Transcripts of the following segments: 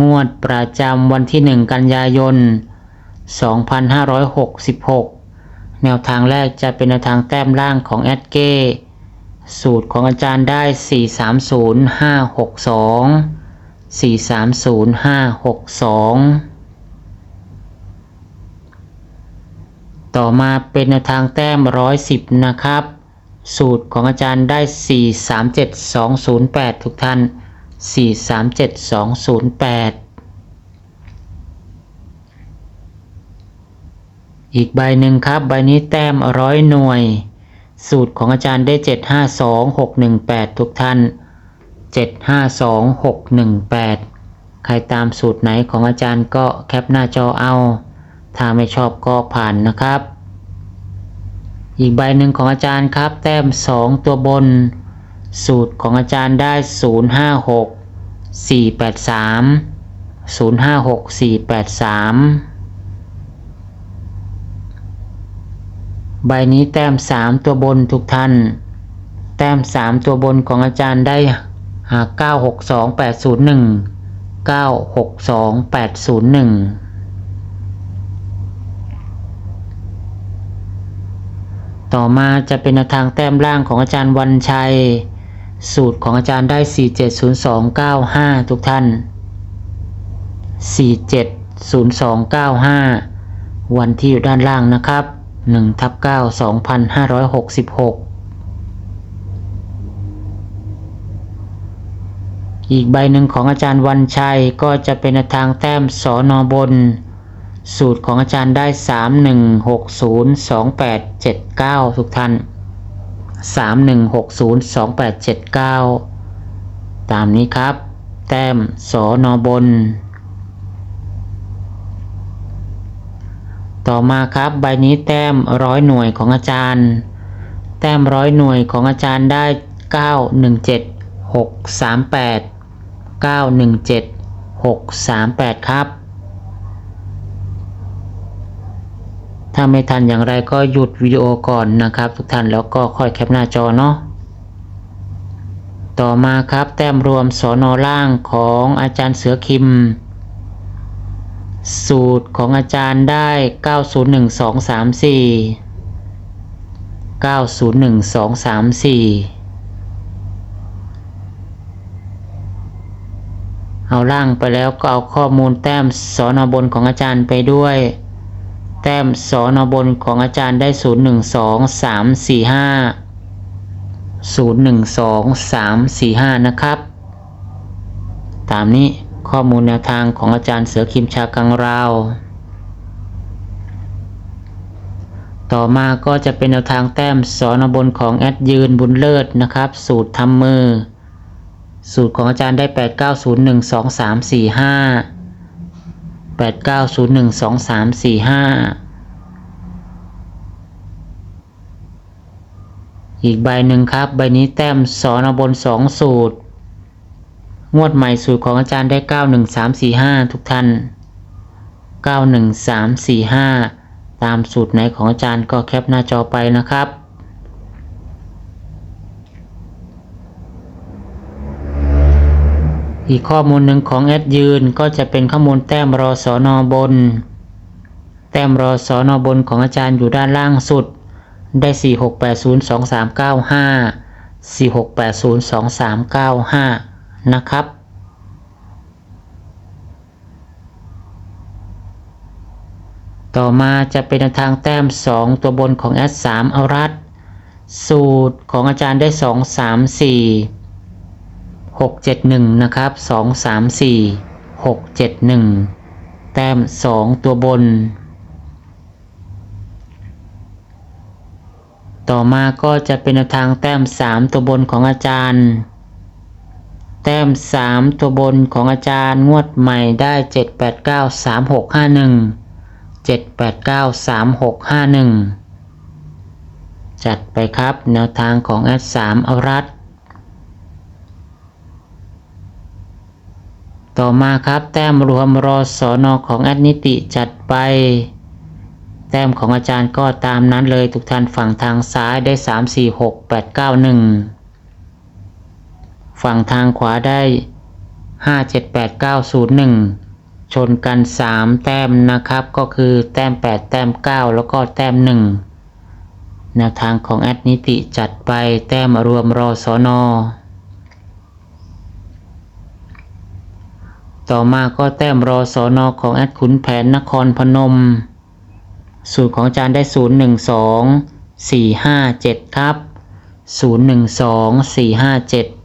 งวดประจำวันที่ 1 กันยายน 2566 แนวทางแรกจะเป็นแนวทางแต้มล่างของแอดเก้ สูตรของอาจารย์ได้ 430562 430562 ต่อมาเป็นแนวทางแต้ม 110 นะครับ สูตรของอาจารย์ได้ 437208 ทุกท่าน 437208อีกใบหนึ่งครับ ใบนี้แต้มร้อยหน่วย สูตรของอาจารย์ได้752618ทุกท่าน752618ใครตามสูตรไหนของอาจารย์ก็แคปหน้าจอเอา ถ้าไม่ชอบก็ผ่านนะครับ อีกใบหนึ่งของอาจารย์ครับ แต้ม2ตัวบน สูตรของอาจารย์ได้ 056 483 056 483 ใบนี้แต้ม 3 ตัวบนทุกท่าน แต้ม 3 ตัวบนของอาจารย์ได้หา962801 962801ต่อมาจะเป็นทางแต้มล่างของอาจารย์วันชัย สูตรของอาจารย์ได้ 470295 ทุกท่าน 470295 วันที่อยู่ด้านล่างนะครับ1ทับ9 2566อีกใบหนึ่งของอาจารย์วันชัยก็จะเป็นทางแต้มสอนอบน สูตรของอาจารย์ได้ 31602879 ทุกท่าน 31602879 ตามนี้ครับ แต้มสอนอบน ต่อมาครับใบนี้แต้มร้อยหน่วยของอาจารย์ แต้มร้อยหน่วยของอาจารย์ได้ 917638 917638 ครับ ถ้าไม่ทันอย่างไรก็หยุดวิดีโอก่อนนะครับ ทุกท่านแล้วก็ค่อยแคปหน้าจอเนาะต่อมาครับแต้มรวมสอนอล่างของอาจารย์เสือคิม สูตรของอาจารย์ได้ 901234 901234 เอาล่างไปแล้วก็เอาข้อมูลแต้มสอนอบนของอาจารย์ไปด้วย แต้มสอนอบนของอาจารย์ได้ 012345 012345 นะครับ ตามนี้ข้อมูลแนวทางของอาจารย์เสือคิมชากังราว ต่อมาก็จะเป็นแนวทางแต้มสอนบนของแอดยืนบุญเลิศนะครับ สูตรทำมือ สูตรของอาจารย์ได้ 8901234 89012345 อีกใบหนึ่งครับ ใบนี้แต้มสอนบน 2 สูตร งวดใหม่สูตรของอาจารย์ได้ 91345 ทุกท่าน 91345 ตามสูตรไหนของอาจารย์ก็แคปหน้าจอไปนะครับ อีกข้อมูลหนึ่งของแอดยืนก็จะเป็นข้อมูลแต้มรอสอนอบน แต้มรอสอนอบนของอาจารย์อยู่ด้านล่างสุด ได้ 46802395 46802395 นะครับ ต่อมาจะเป็นทางแต้ม 2 ตัวบนของแอด3เอารัดสูตรของอาจารย์ได้ 2 3 4 6 7 1 นะครับ 2 3 4 6 7 1 แต้ม 2 ตัวบน ต่อมาก็จะเป็นแนวทางแต้ม 3 ตัวบนของอาจารย์ แต้มสามตัวบนของอาจารย์งวดใหม่ได้เจ็ดแปดเก้าสามหกห้าหนึ่งเจ็ดแปดเก้าสามหกห้าหนึ่งจัดไปครับแนวทางของแอดสามอารัด ต่อมาครับ แต้มรวมรอสอนอของแอดนิติจัดไป แต้มของอาจารย์ก็ตามนั้นเลยทุกท่านฝั่งทางซ้ายได้ 3 4 6 8 9 1 ฝั่งทางขวาได้ 5 7 8 9 0 1 ชนกัน 3 แต้มนะครับ ก็คือแต้ม 8 แต้ม 9 แล้วก็แต้ม 1 แนวทางของแอดนิติจัดไปแต้มรวมรอสอนอ ต่อมาก็แต้มรอสอนอของแอดขุนแผนนครพนม สูตรของอาจารย์ได้ 0 1 2 4 5 7 ครับ 0 1 2 4 5 7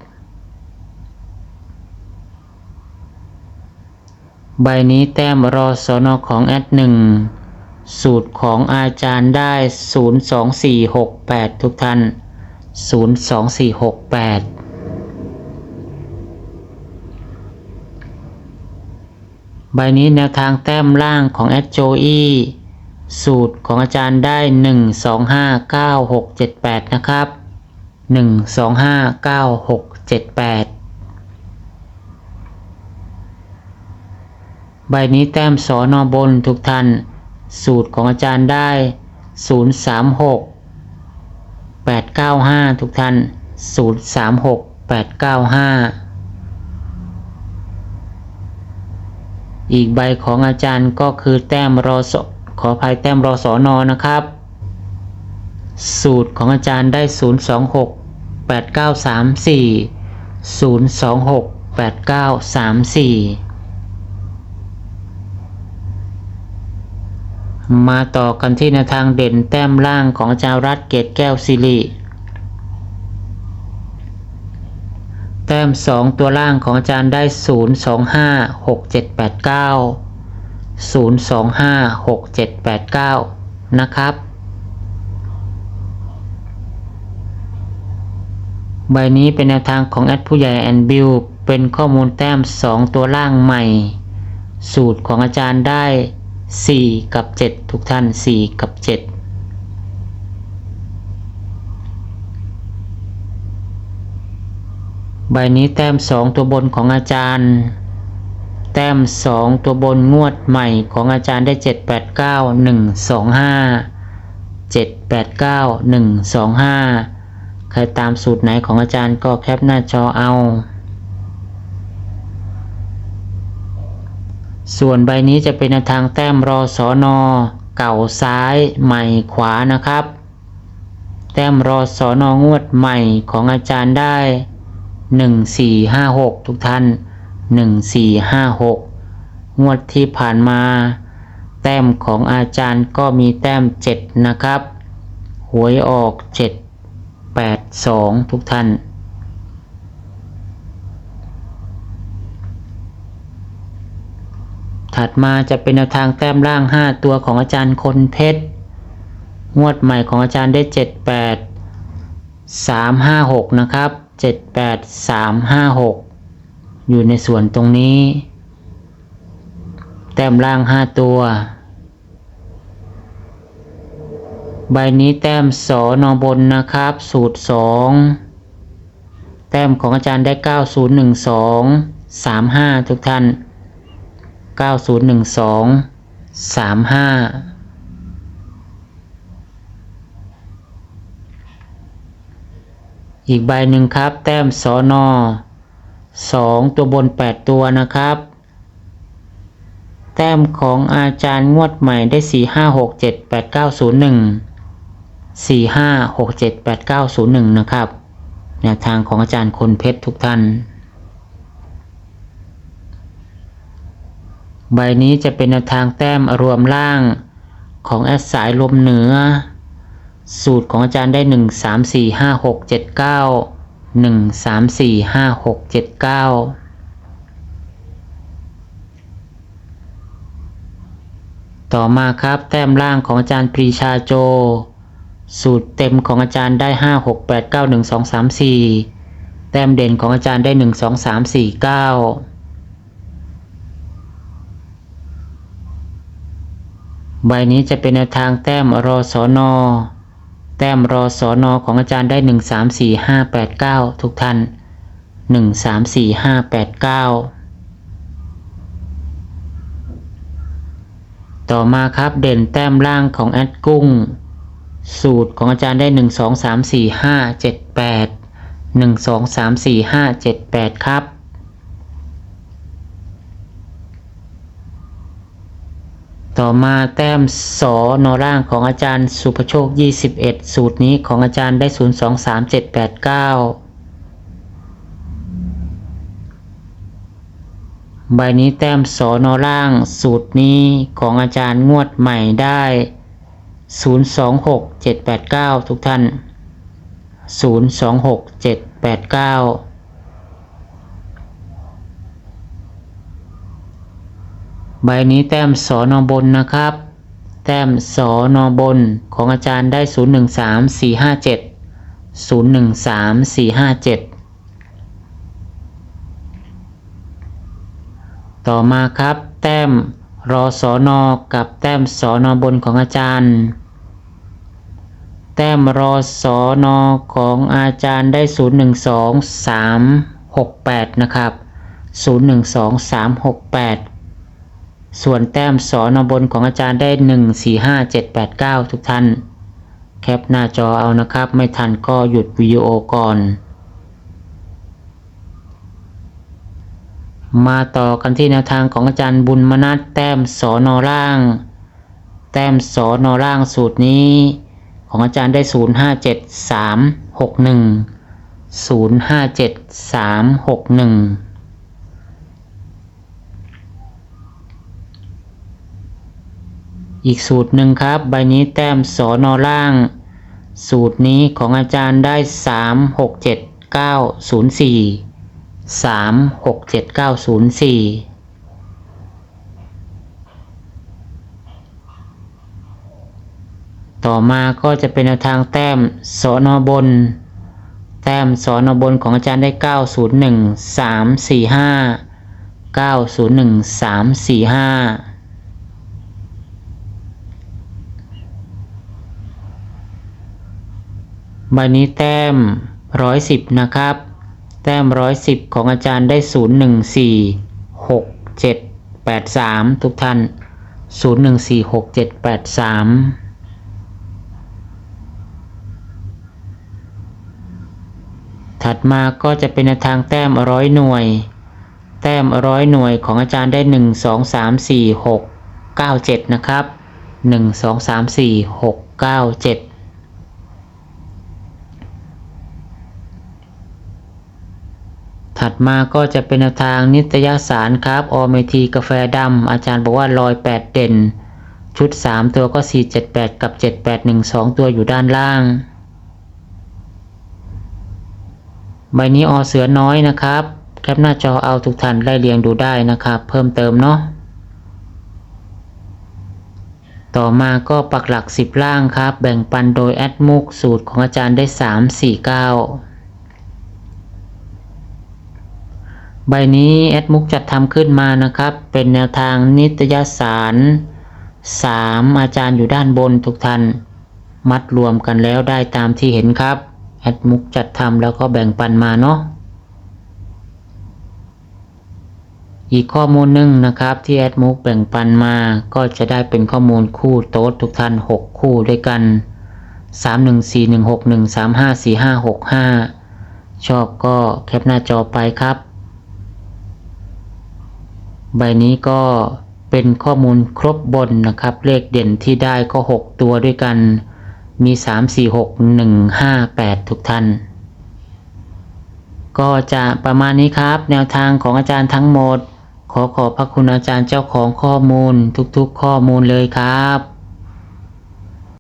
ใบนี้แต้มรอสอนอของแอดหนึ่งสูตรของอาจารย์ได้ 0 2 4 6 8 ทุกท่าน 0 2 4 6 8 ใบนี้แนวทางแต้มล่างของแอดโจอีสูตรของอาจารย์ได้ 1 2 5 9 6 7 8 นะครับ 1 2 5 9 6 7 8 ใบนี้แต้มสอนอบนทุกท่าน สูตรของอาจารย์ได้ 0 3 6 8 9 5 ทุกท่าน 0 3 6 8 9 5 อีกใบของอาจารย์ก็คือแต้มรอสขอภัยแต้มรอสอนอนะครับ สูตรของอาจารย์ได้ 0 2 6 8 9 3 4 0 2 6 8 9 3 4 มาต่อกันที่แนวทางเด่นแต้มล่างของอาจารย์รัฐเกตแก้วสิริ แต้ม 2 ตัวล่างของอาจารย์ได้ 0 2 5 6 7 8 9 0 2 5 6 7 8 9 นะครับ ใบนี้เป็นแนวทางของแอดผู้ใหญ่แอนบิลเป็นข้อมูลแต้ม 2 ตัวล่างใหม่ สูตรของอาจารย์ได้ 4 กับ 7 ทุกท่าน 4 กับ 7 ใบนี้แต้ม2ตัวบนของอาจารย์ แต้ม2ตัวบนงวดใหม่ของอาจารย์ได้ 7 8 9 1 2 5 7 8 9 1 2 5 ใครตามสูตรไหนของอาจารย์ก็แคปหน้าจอเอา ส่วนใบนี้จะเป็นทางแต้มรอสอนอเก่าซ้ายใหม่ขวานะครับ แต้มรอสอนองวดใหม่ของอาจารย์ได้ 1456 ทุกท่าน 1456 งวดที่ผ่านมา แต้มของอาจารย์ก็มีแต้ม 7 นะครับ หวยออก 7 8 2 ทุกท่าน ถัดมาจะเป็นแนวทางแต้มล่าง 5 ตัวของอาจารย์คนเพชรงวดใหม่ของอาจารย์ได้ 78 356 นะครับ 78 356 อยู่ในส่วนตรงนี้ แต้มล่าง 5 ตัว ใบนี้แต้มสอนอบนนะครับ สูตร 2 แต้มของอาจารย์ได้ 9012 35 ทุกท่าน 9012 35 อีกใบหนึ่งครับ แต้มสอนอสองตัวบน 8 ตัวนะครับ แต้มของอาจารย์งวดใหม่ได้ 4 5 6 7 8 9 0 1 4 5 6 7 8 9 0 1 นะครับ แนวทางของอาจารย์คนเพชรทุกท่าน ใบนี้จะเป็นแนวทางแต้มรวมล่างของแอดสายลมเหนือ สูตรของอาจารย์ได้ 1 3 4 5 6 7 9 1 3 4 5 6 7 9 ต่อมาครับแต้มล่างของอาจารย์ปรีชาโจ สูตรเต็มของอาจารย์ได้ 5 6 8 9 1 2 3 4 แต้มเด่นของอาจารย์ได้หนึ่งสองสามสี่เก้าใบนี้จะเป็นแนวทางแต้มรอสอนอ แต้มรอสอนอของอาจารย์ได้หนึ่งสามสี่ห้าแปดเก้าทุกท่านหนึ่งสามสี่ห้าแปดเก้าต่อมาครับเด่นแต้มล่างของแอดกุ้ง สูตรของอาจารย์ได้หนึ่งสองสามสี่ห้าเจ็ดแปดหนึ่งสองสามสี่ห้าเจ็ดแปดครับ ต่อมาแต้มสอนอร่างของอาจารย์สุภโชค 21 สูตรนี้ของอาจารย์ได้ 0 2 3 7 8 9 ใบนี้แต้มสอนอร่าง สูตรนี้ของอาจารย์งวดใหม่ได้ 0 2 6 7 8 9 ทุกท่าน 0 2 6 7 8 9 ใบนี้แต้มสอนอบนนะครับ แต้มสอนอบนของอาจารย์ได้ 0 1 3 4 5 7 0 1 3 4 5 7 ต่อมาครับ แต้มรอสอนอกับแต้มสอนอบนของอาจารย์ แต้มรอสอนอของอาจารย์ได้ 0 1 2 3 6 8 นะครับ 0 1 2 3 6 8 ส่วนแต้มสอนบนของอาจารย์ได้ 1 4 5 7 8 9 ทุกท่าน แคปหน้าจอเอานะครับ ไม่ทันก็หยุดวิดีโอก่อน มาต่อกันที่แนวทางของอาจารย์บุญมนัสแต้มสอนอล่าง แต้มสอนอล่างสูตรนี้ ของอาจารย์ได้ 0 5 7 3 6 1 0 5 7 3 6 1 อีกสูตรหนึ่งครับ ใบนี้แต้มสอนอล่าง สูตรนี้ของอาจารย์ได้ 3 6 7 9 0 4 3 6 7 9 0 4 ต่อมาก็จะเป็นแนวทางแต้มสอนอบน แต้มสอนอบนของอาจารย์ได้ 901 345 901 345 ใบนี้แต้มร้อยสิบนะครับ แต้มร้อยสิบของอาจารย์ได้ศูนย์หนึ่งสี่หกเจ็ดแปดสามทุกท่านศูนย์หนึ่งสี่หกเจ็ดแปดสามถัดมาก็จะเป็นทางแต้มร้อยหน่วย แต้มร้อยหน่วยของอาจารย์ได้หนึ่งสองสามสี่หกเก้าเจ็ดนะครับหนึ่งสองสามสี่หกเก้าเจ็ด ถัดมาก็จะเป็นแนวทางนิตยสารครับออเมทีกาแฟดำอาจารย์บอกว่าลอย 8 เด่น ชุด 3 ตัวก็ 478 กับ 7812 ตัวอยู่ด้านล่าง ใบนี้ออเสือน้อยนะครับ แคปหน้าจอเอาทุกท่านไล่เรียงดูได้นะครับ เพิ่มเติมเนาะต่อมาก็ปักหลัก 10 ล่างครับ แบ่งปันโดยแอดมุกสูตรของอาจารย์ได้ 3 4 9 ใบนี้แอดมุกจัดทำขึ้นมานะครับ เป็นแนวทางนิตยสาร 3 อาจารย์อยู่ด้านบนทุกท่าน มัดรวมกันแล้วได้ตามที่เห็นครับ แอดมุกจัดทำแล้วก็แบ่งปันมาเนาะอีกข้อมูลหนึ่งนะครับที่แอดมุกแบ่งปันมาก็จะได้เป็นข้อมูลคู่โต๊ดทุกท่าน 6 คู่ด้วยกัน 3 1 4 1 6 1 3 5 4 5 6 5 ชอบก็แคปหน้าจอไปครับ ใบนี้ก็เป็นข้อมูลครบบนนะครับ เลขเด่นที่ได้ก็ 6 ตัวด้วยกันมี 3 4 6 1 5 8 ทุกท่าน ก็จะประมาณนี้ครับ แนวทางของอาจารย์ทั้งหมด ขอขอบพระคุณอาจารย์เจ้าของข้อมูลทุกๆ ข้อมูลเลยครับ